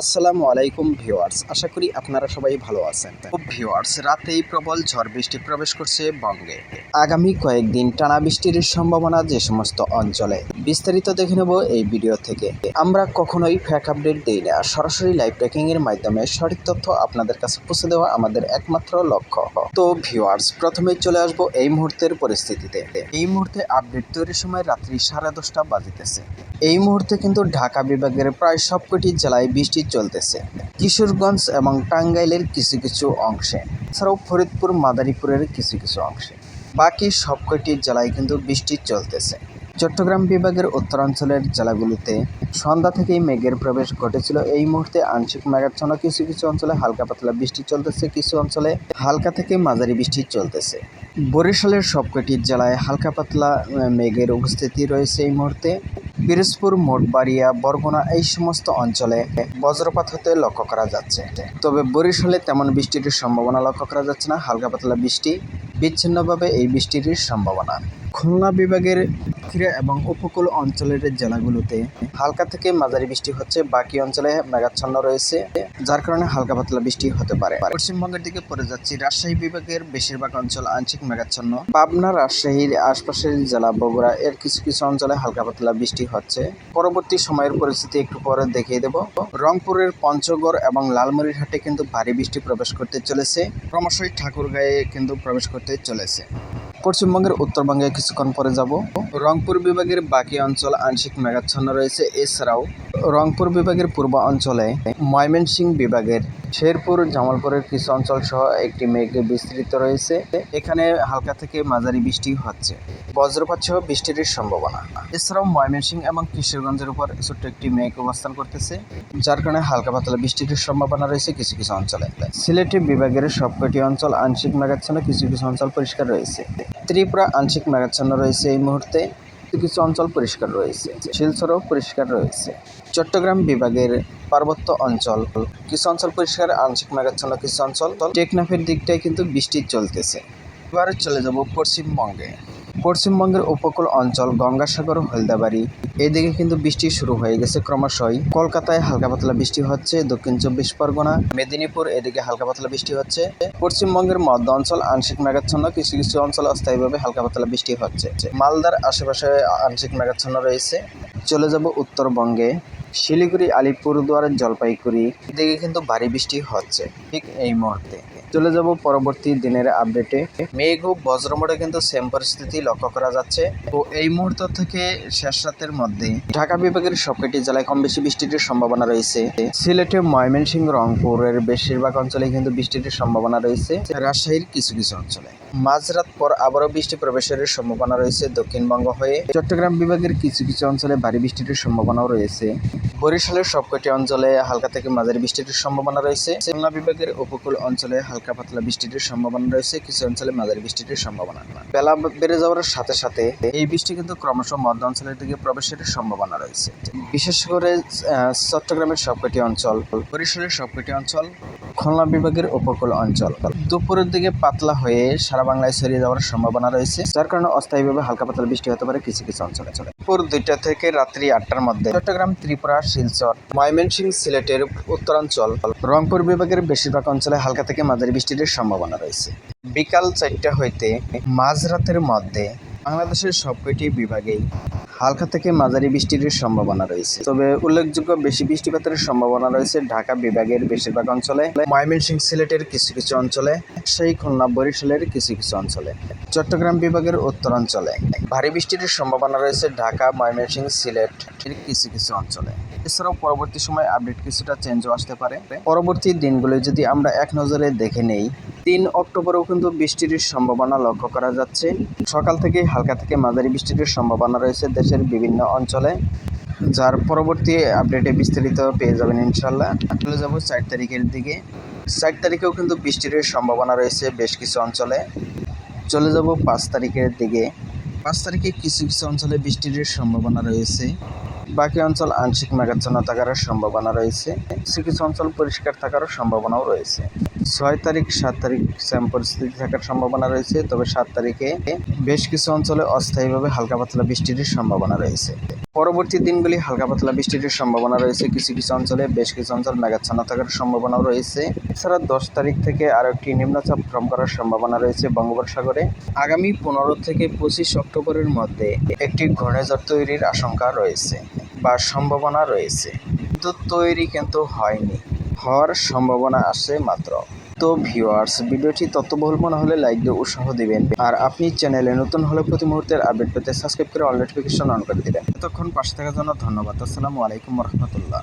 আসসালামু আলাইকুম ভিউয়ার্স, আশা করি আপনারা সবাই ভালো আছেন। ভিউয়ার্স, রাতেই প্রবল ঝড় বৃষ্টি প্রবেশ করছে বঙ্গে। আগামী কয়েকদিন টানা বৃষ্টির সম্ভাবনা যে সমস্ত অঞ্চলে, বিস্তারিত দেখে নেব এই ভিডিও থেকে। আমরা কখনোই ফ্যাক আপডেট দিই না, সরাসরি লাইভ ট্র্যাকিং এর মাধ্যমে সঠিক তথ্য আপনাদের কাছে পৌঁছে দেওয়া আমাদের একমাত্র লক্ষ্য। তো ভিউয়ার্স, প্রথমে চলে আসব এই মুহূর্তের পরিস্থিতিতে। এই মুহূর্তে আপডেট তৈরির সময় রাত্রি সাড়ে দশটা বাজিতেছে। এই মুহূর্তে কিন্তু ঢাকা বিভাগের প্রায় সবকটি জেলায় বৃষ্টি চলতেছে। কিশোরগঞ্জ এবং টাঙ্গাইলের কিছু কিছু অংশে, এছাড়াও ফরিদপুর, মাদারীপুরের কিছু কিছু অংশে। বাকি সবকটি জেলায় কিন্তু বৃষ্টি চলতেছে। চট্টগ্রাম বিভাগের উত্তরাঞ্চলের জেলাগুলিতে সন্ধ্যা থেকেই মেঘের প্রবেশ ঘটেছিল। এই মুহূর্তে আংশিক মেঘাচ্ছন্ন। কিছু কিছু অঞ্চলে হালকা পাতলা বৃষ্টি চলতেছে, কিছু অঞ্চলে হালকা থেকে মাঝারি বৃষ্টি চলতেছে। বরিশালের সবকটি জেলায় হালকা পাতলা মেঘের উপস্থিতি রয়েছে এই মুহূর্তে। পিরোজপুর, মোটবাড়িয়া, বরগুনা এই সমস্ত অঞ্চলে বজ্রপাত হতে লক্ষ্য করা যাচ্ছে। তবে বরিশালে তেমন বৃষ্টির সম্ভাবনা লক্ষ্য করা যাচ্ছে না, হালকা পাতলা বৃষ্টি বিচ্ছিন্নভাবে এই বৃষ্টির সম্ভাবনা। খুলনা বিভাগের ক্রীড়া এবং উপকূল অঞ্চলের জেলাগুলোতে হালকা থেকে মাঝারি বৃষ্টি হচ্ছে। বাকি অঞ্চলে মেঘাচ্ছন্ন রয়েছে, যার কারণে হালকা পাতলা বৃষ্টি হতে পারে। পশ্চিমবঙ্গের দিকে পড়ে যাচ্ছি, রাজশাহী বিভাগের বেশিরভাগ অঞ্চল আংশিক মেঘাচ্ছন্ন। পাবনা, রাজশাহীর আশপাশের জেলা বগুড়া এর কিছু কিছু অঞ্চলে হালকা পাতলা বৃষ্টি হচ্ছে। পরবর্তী সময়ের পরিস্থিতি একটু পরে দেখিয়ে দেব। রংপুরের পঞ্চগড় এবং লালমনিরহাটে কিন্তু ভারী বৃষ্টি প্রবেশ করতে চলেছে। ক্রমশই ঠাকুরগাঁয়ে কিন্তু প্রবেশ করতে চলেছে। পশ্চিমবঙ্গের উত্তরবঙ্গে কিছুক্ষণ পরে যাব। রংপুর বিভাগের বাকি অঞ্চল আংশিক মেঘাচ্ছন্ন রয়েছে। এছাড়াও রংপুর বিভাগের পূর্ব অঞ্চলে ময়মনসিংহ বিভাগের শেরপুর, জামালপুরের কিছু অঞ্চল সহ একটি মেঘ বিস্তৃত রয়েছে। এখানে হালকা থেকে মাঝারি বৃষ্টি হচ্ছে। বজ্রপাত সহ বৃষ্টির সম্ভাবনা। এছাড়াও ময়মনসিংহ এবং কিশোরগঞ্জের উপর ছোট্ট একটি মেঘ অবস্থান করতেছে, যার কারণে হালকা পাতলা বৃষ্টির সম্ভাবনা রয়েছে কিছু কিছু অঞ্চলে। সিলেটি বিভাগের সবকটি অঞ্চল আংশিক মেঘাচ্ছন্ন, কিছু কিছু অঞ্চল পরিষ্কার রয়েছে। ত্রিপুরা আংশিক মেঘাচ্ছন্ন রয়েছে এই মুহূর্তে, কিছু অঞ্চল পরিষ্কার রয়েছে। শিলচরও পরিষ্কার রয়েছে। চট্টগ্রাম বিভাগের পার্বত্য অঞ্চল, কিছু অঞ্চল পরিষ্কার, আংশিক মেঘাচ্ছন্ন কিছু অঞ্চল টেকনাফের দিকটায় কিন্তু বৃষ্টি চলতেছে। এবার চলে যাব পশ্চিমবঙ্গে। পশ্চিমবঙ্গের উপকূল অঞ্চল গঙ্গাসাগর, হলদাবাড়ি, এদিকে কিন্তু বৃষ্টি শুরু হয়ে গেছে ক্রমশই। কলকাতায় হালকা পাতলা বৃষ্টি হচ্ছে, দক্ষিণ চব্বিশ পরগনা, মেদিনীপুর এদিকে হালকা পাতলা বৃষ্টি হচ্ছে। পশ্চিমবঙ্গের মধ্য অঞ্চল আংশিক মেঘাচ্ছন্ন কিছু কিছু অঞ্চল অস্থায়ীভাবে হালকা পাতলা বৃষ্টি হচ্ছে। মালদার আশেপাশে আংশিক মেঘাচ্ছন্ন রয়েছে। চলে যাব উত্তরবঙ্গে। শিলিগুড়ি আলিপুরদুয়ার জলপাইগুড়ি। দিকে কিন্তু ভারী বৃষ্টি হচ্ছে ঠিক এই মুহূর্তে। চলে যাব পরবর্তী দিনের আপডেটে মেঘ ও বজ্রমোড়ে কিন্তু সেম পরিস্থিতি লক্ষ্য করা যাচ্ছে। তো এই মুহূর্ত থেকে শেষ রাতের মধ্যে ঢাকা বিভাগের সবকটি জেলায় কম বেশি বৃষ্টির সম্ভাবনা রয়েছে। সিলেটে ময়মনসিংহ, রংপুরের বেশিরভাগ অঞ্চলে কিন্তু বৃষ্টির সম্ভাবনা রয়েছে। রাজশাহীর কিছু কিছু অঞ্চলে মাঝরাত পর আবারও বৃষ্টি প্রবেশের সম্ভাবনা রয়েছে দক্ষিণবঙ্গ হয়ে। চট্টগ্রাম বিভাগের কিছু কিছু অঞ্চলে ভারী বৃষ্টির সম্ভাবনাও রয়েছে। বরিশালের সবকটি অঞ্চলে হালকা থেকে মাঝারি বৃষ্টির সম্ভাবনা রয়েছে। খুলনা বিভাগের উপকূল অঞ্চলে হালকা পাতলা বৃষ্টির সম্ভাবনা রয়েছে, কিছু অঞ্চলে মাঝারি বৃষ্টির সম্ভাবনা বেলা বেড়ে যাওয়ার সাথে সাথে এই বৃষ্টি কিন্তু ক্রমশ মধ্য অঞ্চলের দিকে প্রবেশের সম্ভাবনা রয়েছে। বিশেষ করে চট্টগ্রামের সবকটি অঞ্চল, বরিশালের সবকটি অঞ্চল খুলনা বিভাগের উপকূল অঞ্চল। দুপুরের দিকে পাতলা হয়ে সারা বাংলায় ছড়িয়ে যাওয়ার সম্ভাবনা রয়েছে, যার কারণে অস্থায়ীভাবে হালকা পাতলা বৃষ্টি হতে পারে কিছু কিছু অঞ্চলে চলে। দুপুর দুইটা থেকে রাত্রি আটটার মধ্যে চট্টগ্রাম, ত্রিপুরা, শিলচর, ময়মনসিংহ সিলেটের উত্তরাঞ্চল, রংপুর বিভাগের বেশিরভাগ অঞ্চলে হালকা থেকে মাঝারি বৃষ্টির সম্ভাবনা রয়েছে। বিকাল চারটা হইতে মাঝরাতের মধ্যে বাংলাদেশের সবকটি বিভাগেই হালকা থেকে মাঝারি বৃষ্টির সম্ভাবনা রয়েছে। তবে উল্লেখযোগ্য বেশি বৃষ্টিপাতের সম্ভাবনা রয়েছে ঢাকা বিভাগের বেশিরভাগ অঞ্চলে ময়মনসিংহ সিলেটের কিছু কিছু অঞ্চলে, সেই খুলনা বরিশালের কিছু কিছু অঞ্চলে, চট্টগ্রাম বিভাগের উত্তরাঞ্চলে। ভারী বৃষ্টির সম্ভাবনা রয়েছে ঢাকা ময়মনসিংহ সিলেট কিছু কিছু অঞ্চলে। এছাড়াও পরবর্তী সময় আপডেট কিছুটা চেঞ্জও আসতে পারে। পরবর্তী দিনগুলো যদি আমরা এক নজরে দেখে নেই তিন অক্টোবরেও কিন্তু বৃষ্টির সম্ভাবনা লক্ষ্য করা যাচ্ছে। সকাল থেকে হালকা থেকে মাঝারি বৃষ্টির সম্ভাবনা রয়েছে দেশের বিভিন্ন অঞ্চলে। যার পরবর্তী আপডেটে বিস্তারিত পেয়ে যাবেন ইনশাল্লাহ চলে যাব চার তারিখের দিকে। চার তারিখেও কিন্তু বৃষ্টির সম্ভাবনা রয়েছে বেশ কিছু অঞ্চলে। চলে যাব পাঁচ তারিখের দিকে। পাঁচ তারিখে কিছু কিছু অঞ্চলে বৃষ্টির সম্ভাবনা রয়েছে। বাকি অঞ্চল আংশিক মেঘাচ্ছন্ন থাকার সম্ভাবনা রয়েছে। কিছু কিছু অঞ্চল পরিষ্কার থাকারও সম্ভাবনাও রয়েছে। ছয় তারিখ, সাত তারিখ সেম পরিস্থিতি থাকার সম্ভাবনা রয়েছে, তবে সাত তারিখে বেশ কিছু অঞ্চলে অস্থায়ীভাবে হালকা পাতলা বৃষ্টির সম্ভাবনা রয়েছে। পরবর্তী দিনগুলি হালকা পাতলা বৃষ্টির সম্ভাবনা রয়েছে, কিছু কিছু অঞ্চলে বেশ কিছু অঞ্চল মেঘাচ্ছন্ন থাকার সম্ভাবনাও রয়েছে। এছাড়া দশ তারিখ থেকে আরও একটি নিম্নচাপ ভ্রম করার সম্ভাবনা রয়েছে বঙ্গোপসাগরে। আগামী পনেরো থেকে পঁচিশ অক্টোবরের মধ্যে একটি ঘূর্ণিঝড় তৈরির আশঙ্কা রয়েছে বা সম্ভাবনা রয়েছে। কিন্তু তৈরি কিন্তু হয়নি। হওয়ার সম্ভাবনা আছে মাত্র। তো ভিউয়ার্স ভিডিওটি তথ্যবহুল মনে হলে লাইক দিয়ে উৎসাহ দিবেন আর আপনি চ্যানেলে নতুন হলে প্রতি মুহূর্তের আপডেট পেতে সাবস্ক্রাইব করে অল নোটিফিকেশন অন করে দিবেন। এতক্ষণ পাশে থাকার জন্য ধন্যবাদ। আসসালামু আলাইকুম রহমতুল্লাহ।